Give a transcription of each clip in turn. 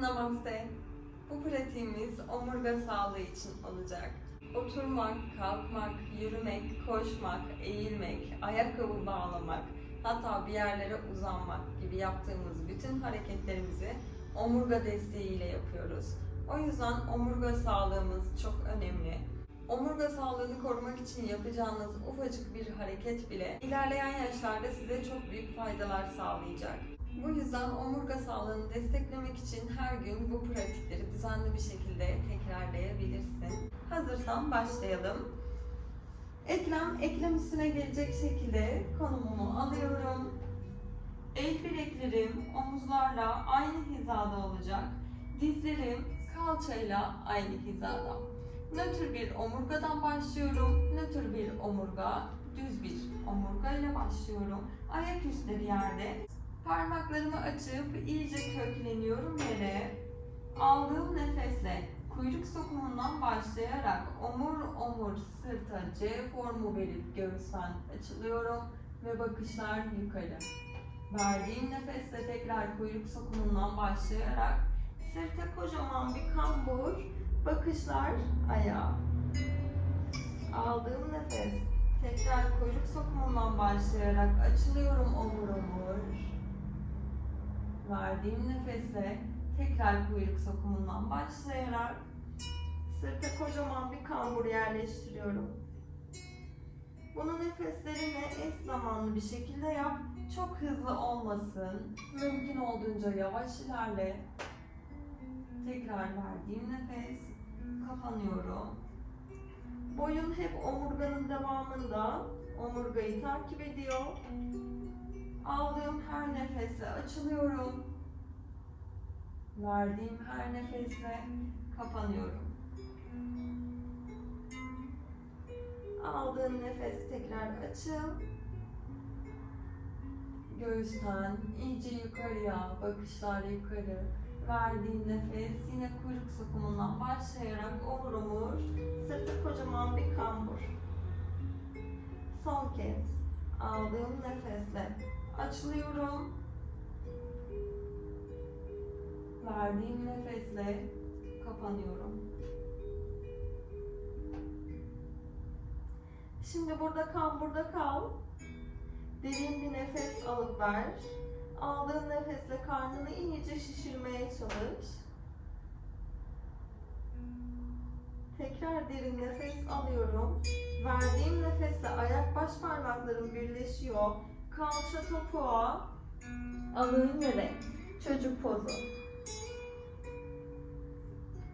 Namaste. Bu pratiğimiz omurga sağlığı için olacak. Oturmak, kalkmak, yürümek, koşmak, eğilmek, ayakkabı bağlamak, hatta bir yerlere uzanmak gibi yaptığımız bütün hareketlerimizi omurga desteğiyle yapıyoruz. O yüzden omurga sağlığımız çok önemli. Omurga sağlığını korumak için yapacağınız ufacık bir hareket bile ilerleyen yaşlarda size çok büyük faydalar sağlayacak. Bu yüzden omurga sağlığını desteklemek için her gün bu pratikleri düzenli bir şekilde tekrarlayabilirsin. Hazırsan başlayalım. Eklem, eklem üstüne gelecek şekilde konumumu alıyorum. El bileklerim omuzlarla aynı hizada olacak. Dizlerim kalçayla aynı hizada. Nötr bir omurgadan başlıyorum. Nötr bir omurga, düz bir omurga ile başlıyorum. Ayak üstleri yerde. Parmaklarımı açıp iyice kökleniyorum yere. Aldığım nefesle kuyruk sokumundan başlayarak omur omur sırta C formu verip göğüsten açılıyorum ve bakışlar yukarı. Verdiğim nefesle tekrar kuyruk sokumundan başlayarak sırta kocaman bir kambur, bakışlar ayağa. Aldığım nefes tekrar kuyruk sokumundan başlayarak açılıyorum omur omur. Verdiğim nefesle tekrar kuyruk sokumundan başlayarak sırta kocaman bir kambur yerleştiriyorum. Bunu nefeslerini eş zamanlı bir şekilde yap. Çok hızlı olmasın. Mümkün olduğunca yavaş ilerle. Tekrar verdiğim nefes. Kapanıyorum. Boyun hep omurganın devamında. Omurgayı takip ediyor. Aldığım her nefesle açılıyorum. Verdiğim her nefesle kapanıyorum. Aldığın nefes tekrar açıl. Göğüsten iyice yukarıya, bakışlar yukarı. Verdiğin nefes yine kuyruk sokumundan başlayarak omur omur, sırtı kocaman bir kambur. Son kez aldığım nefesle açılıyorum. Verdiğim nefesle kapanıyorum. Şimdi burada kal, burada kal. Derin bir nefes alıp ver. Aldığın nefesle karnını iyice şişirmeye çalış. Tekrar derin nefes alıyorum. Verdiğim nefesle ayak baş parmaklarım birleşiyor. Kalça topuğa. Alın yere. Çocuk pozu.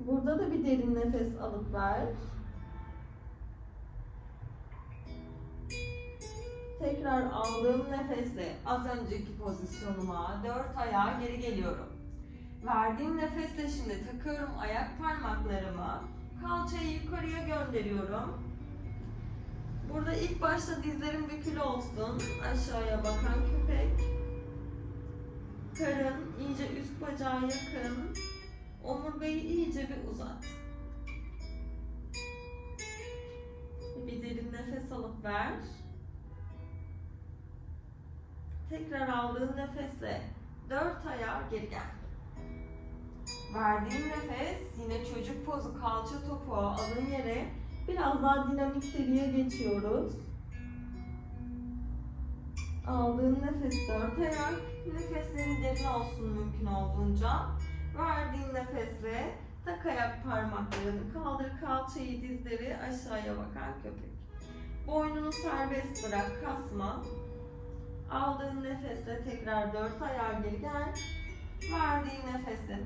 Burada da bir derin nefes alıp ver. Tekrar aldığım nefesle az önceki pozisyonuma dört ayağa geri geliyorum. Verdiğim nefesle şimdi takıyorum ayak parmaklarımı. Kalçayı yukarıya gönderiyorum. Burada ilk başta dizlerim bükülü olsun. Aşağıya bakan köpek. Karın iyice üst bacağa yakın. Omurgayı iyice bir uzat. Bir derin nefes alıp ver. Tekrar aldığın nefesle dört ayağa geri gel. Verdiğin nefes yine çocuk pozu kalça topuğa alın yere. Biraz daha dinamik seriye geçiyoruz. Aldığın nefes dört ayak. Nefeslerin derin olsun mümkün olduğunca. Verdiğin nefesle tak ayak parmaklarını kaldır kalçayı dizleri aşağıya bakan köpek. Boynunu serbest bırak kasma. Aldığın nefesle tekrar dört ayağa geri gel. Verdiğin nefesle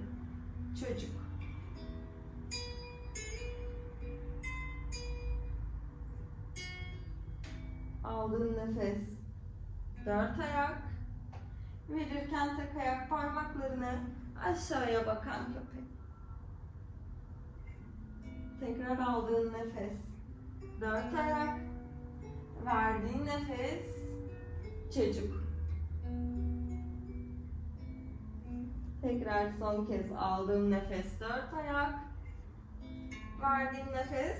çocuk. Aldığın nefes dört ayak. Verirken tek ayak parmaklarını aşağıya bakan köpek. Tekrar aldığın nefes dört ayak. Verdiğin nefes çocuk. Tekrar son kez aldığım nefes dört ayak. Verdiğim nefes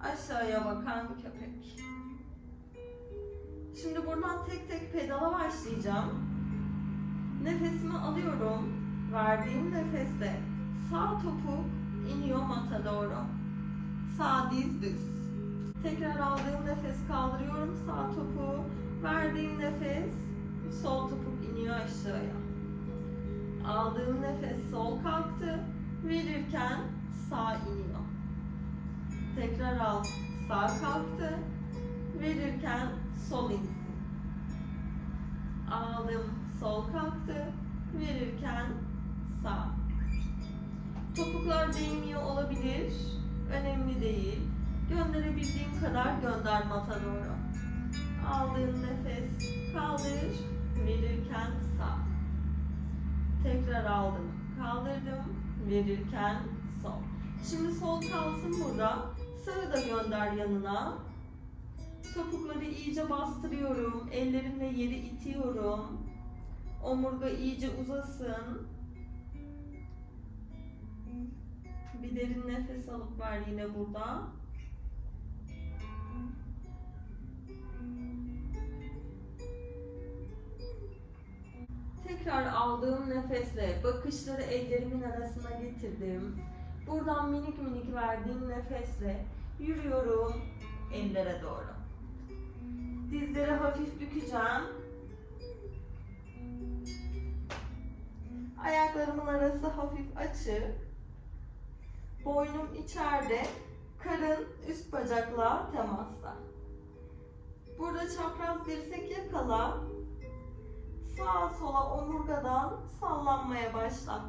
aşağıya bakan köpek. Şimdi buradan tek tek pedala başlayacağım. Nefesimi alıyorum. Ver Verdiğim nefeste sağ topuk iniyor mata doğru. Sağ diz düz. Tekrar aldığım nefes kaldırıyorum sağ topuğu. Verdiğim nefes sol topuk iniyor aşağıya. Aldığım nefes sol kalktı. Verirken sağ iniyor. Tekrar al. Sağ kalktı. Verirken sol insin. Aldım. Sol kalktı. Verirken sağ. Topuklar değmiyor olabilir. Önemli değil. Gönderebildiğim kadar gönder mata doğru. Aldığın nefes kaldır. Verirken sağ. Tekrar aldım. Kaldırdım. Verirken sol. Şimdi sol kalsın burada. Sağı da gönder yanına. Topukları iyice bastırıyorum. Ellerimle yeri itiyorum. Omurga iyice uzasın. Bir derin nefes alıp ver yine burada. Tekrar aldığım nefesle bakışları ellerimin arasına getirdim. Buradan minik minik verdiğim nefesle yürüyorum ellere doğru. Dizleri hafif bükeceğim. Ayaklarımın arası hafif açık. Boynum içeride, karın üst bacakla temasta. Burada çapraz dirsek yakala. Sağa sola omurgadan sallanmaya başla.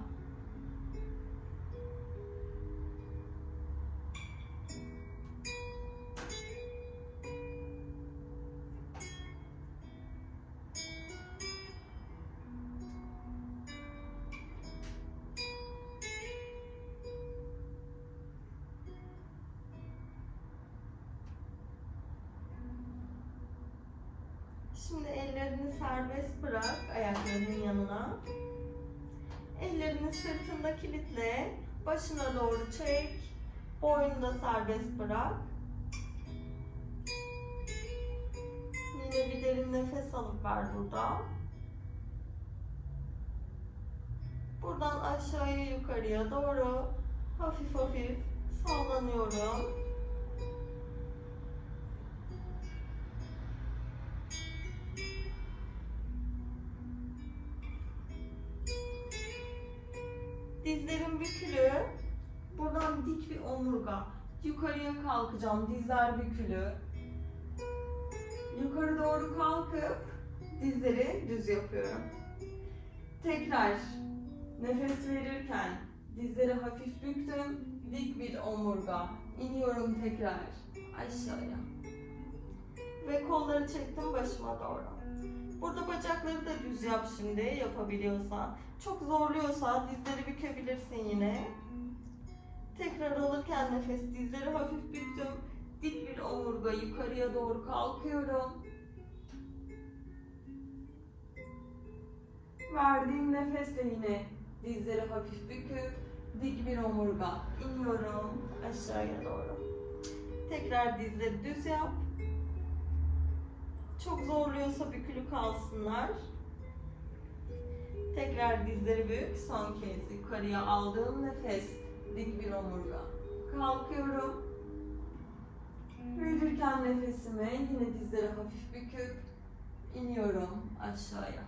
Şimdi ellerini serbest bırak ayaklarının yanına. Ellerini sırtında kilitle. Başına doğru çek. Boynunu da serbest bırak. Yine bir derin nefes alıp ver burada. Buradan aşağıya yukarıya doğru hafif hafif sallanıyorum. Dizlerim bükülü. Buradan dik bir omurga. Yukarıya kalkacağım. Dizler bükülü. Yukarı doğru kalkıp dizleri düz yapıyorum. Tekrar nefes verirken dizleri hafif büktüm. Dik bir omurga. İniyorum tekrar aşağıya. Ve kolları çektim başıma doğru. Burada bacakları da düz yap şimdi yapabiliyorsan. Çok zorluyorsa dizleri bükebilirsin yine. Tekrar alırken nefes dizleri hafif büktüm. Dik bir omurga yukarıya doğru kalkıyorum. Verdiğim nefesle yine dizleri hafif büküp dik bir omurga iniyorum aşağıya doğru. Tekrar dizleri düz yap. Çok zorluyorsa bükülü kalsınlar. Tekrar dizleri büyük. Son kez yukarıya aldığım nefes. Dik bir omurga. Kalkıyorum. Verirken nefesimi yine dizleri hafif büküp iniyorum aşağıya.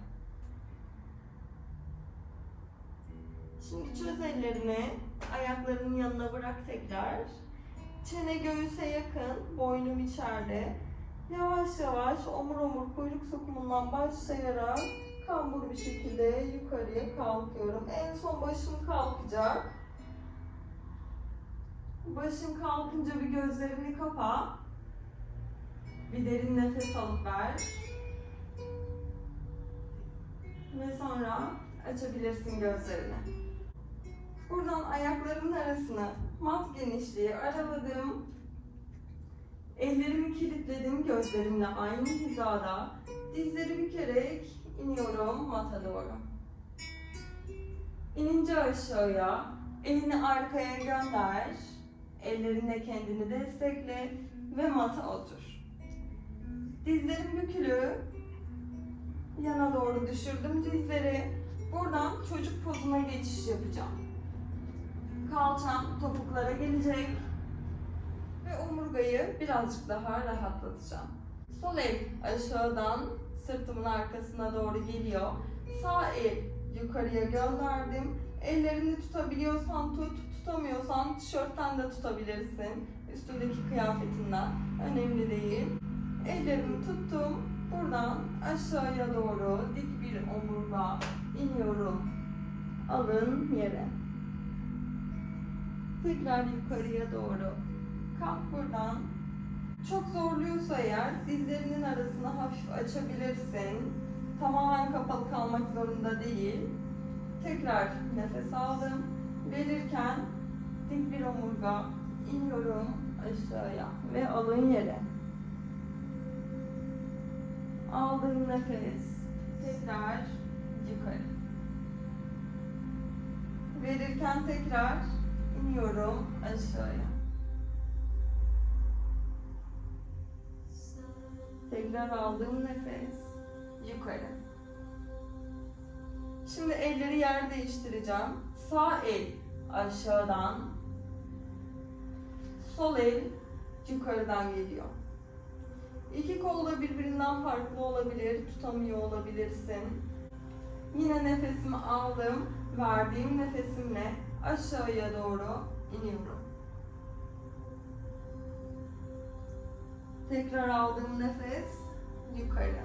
Şimdi çöz ellerini. Ayaklarının yanına bırak tekrar. Çene göğüse yakın. Boynum içeride. Yavaş yavaş omur omur kuyruk sokumundan başlayarak kambur bir şekilde yukarıya kalkıyorum. En son başım kalkacak. Başım kalkınca bir gözlerini kapa. Bir derin nefes alıp ver. Ve sonra açabilirsin gözlerini. Buradan ayaklarımın arasını mat genişliği araladım. Ellerimi kilitledim gözlerimle aynı hizada. Dizleri bükerek iniyorum mata doğru. İnince aşağıya, elini arkaya gönder. Ellerinle kendini destekle ve mata otur. Dizlerim bükülü. Yana doğru düşürdüm dizleri. Buradan çocuk pozuna geçiş yapacağım. Kalçam topuklara gelecek ve omurgayı birazcık daha rahatlatacağım. Sol el aşağıdan sırtımın arkasına doğru geliyor. Sağ el yukarıya gönderdim. Ellerini tutabiliyorsan tut, tutamıyorsan tişörtten de tutabilirsin. Üstündeki kıyafetinden. Önemli değil. Ellerimi tuttum. Buradan aşağıya doğru dik bir omurga iniyorum. Alın yere. Tekrar yukarıya doğru. Kalk buradan. Çok zorluyorsa eğer dizlerinin arasını hafif açabilirsin. Tamamen kapalı kalmak zorunda değil. Tekrar nefes aldım. Verirken dik bir omurga iniyorum aşağıya ve alın yere. Aldığım nefes tekrar yukarı. Verirken tekrar iniyorum aşağıya. Tekrar aldığım nefes yukarı. Şimdi elleri yer değiştireceğim. Sağ el aşağıdan, sol el yukarıdan geliyor. İki kol da birbirinden farklı olabilir, tutamıyor olabilirsin. Yine nefesimi aldım, verdiğim nefesimle aşağıya doğru iniyorum. Tekrar aldığım nefes yukarı.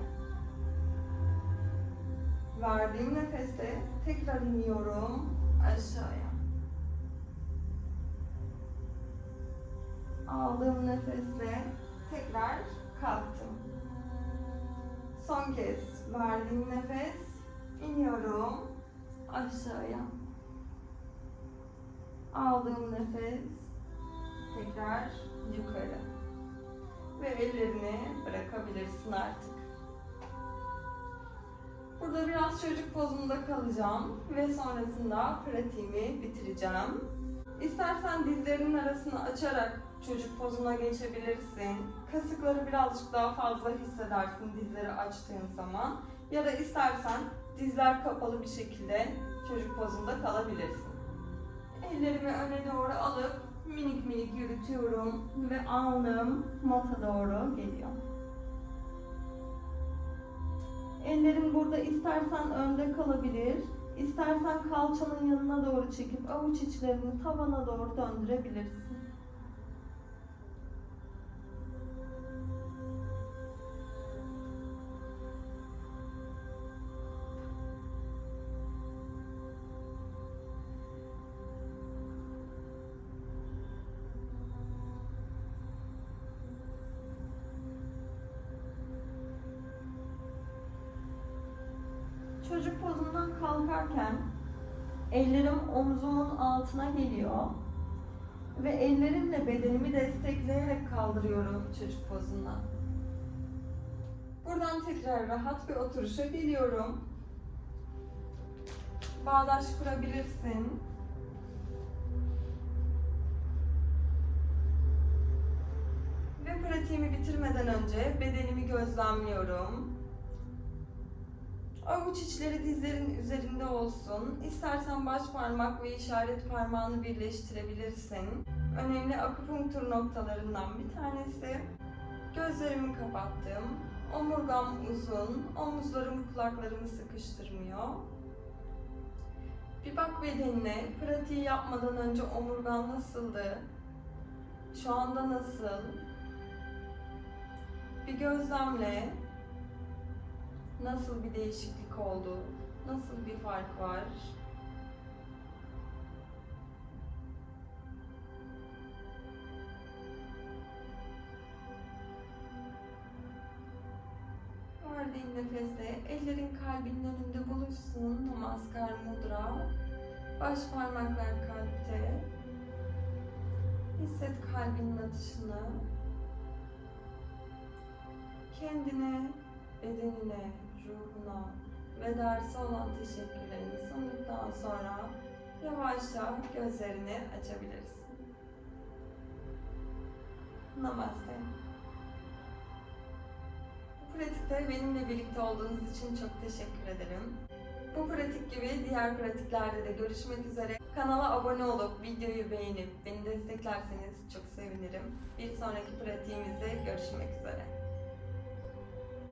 Verdiğim nefeste tekrar iniyorum aşağıya. Aldığım nefesle tekrar kalktım. Son kez verdiğim nefes iniyorum aşağıya. Aldığım nefes tekrar yukarı. Ve ellerini bırakabilirsin artık. Burada biraz çocuk pozunda kalacağım ve sonrasında pratiğimi bitireceğim. İstersen dizlerinin arasını açarak çocuk pozuna geçebilirsin. Kasıkları birazcık daha fazla hissedersin dizleri açtığın zaman. Ya da istersen dizler kapalı bir şekilde çocuk pozunda kalabilirsin. Ellerimi öne doğru alıp minik minik yürütüyorum ve alnım mata doğru geliyor. Ellerin burada istersen önde kalabilir, istersen kalçanın yanına doğru çekip avuç içlerini tavana doğru döndürebilirsin. Omzumun altına geliyor ve ellerimle bedenimi destekleyerek kaldırıyorum çocuk pozundan. Buradan tekrar rahat bir oturuşa geliyorum. Bağdaş kurabilirsin. Ve pratiğimi bitirmeden önce bedenimi gözlemliyorum. Avuç içleri dizlerin üzerinde olsun. İstersen baş parmak ve işaret parmağını birleştirebilirsin. Önemli akupunktur noktalarından bir tanesi. Gözlerimi kapattım. Omurgam uzun. Omuzlarım kulaklarımı sıkıştırmıyor. Bir bak bedenine. Pratiği yapmadan önce omurgan nasıldı? Şu anda nasıl? Bir gözlemle. Nasıl bir değişiklik oldu? Nasıl bir fark var? Verdiğin nefeste ellerin kalbinin önünde buluşsun. Namaskar mudra. Baş parmaklar kalpte. Hisset kalbinin atışını. Kendine bedenine, ruhuna ve derse olan teşekkürlerini sunduktan sonra yavaşça gözlerini açabilirsin. Namaste. Bu pratikte benimle birlikte olduğunuz için çok teşekkür ederim. Bu pratik gibi diğer pratiklerde de görüşmek üzere. Kanala abone olup videoyu beğenip beni desteklerseniz çok sevinirim. Bir sonraki pratiğimizde görüşmek üzere.